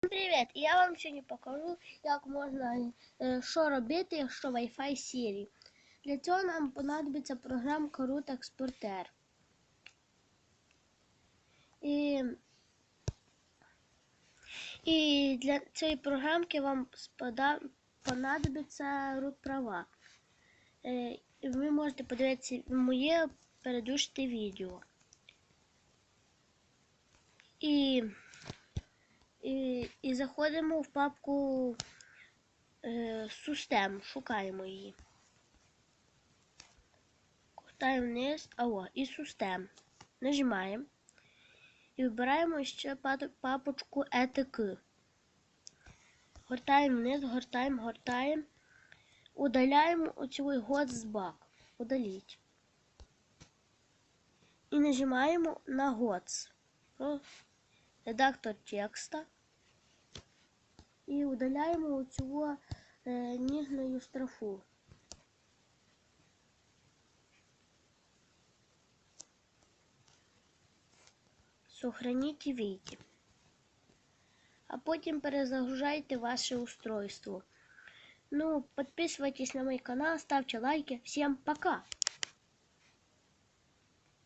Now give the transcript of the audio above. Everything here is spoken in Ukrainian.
Привіт! Я вам сьогодні покажу, як можна що робити, якщо Wi-Fi сірий. Для цього нам понадобиться програмка Root Exporter. І, і для цієї програмки вам понадобиться root права. Ви можете подивитися моє передушне відео. І і, і заходимо в папку е, System, шукаємо її. Кутаємо вниз, а і System. Нажимаємо і вибираємо ще папочку ETK. Гортаємо вниз, гортаємо, гортаємо, удаляємо оцей Gotsback. Удаліть. І нажимаємо на Gots редактор текста і удаляємо оцю е, ніжну строфу. Сохраніть і. А потім перезагружайте ваше устройство. Ну, подписывайтесь на мой канал, ставьте лайки. Всем пока!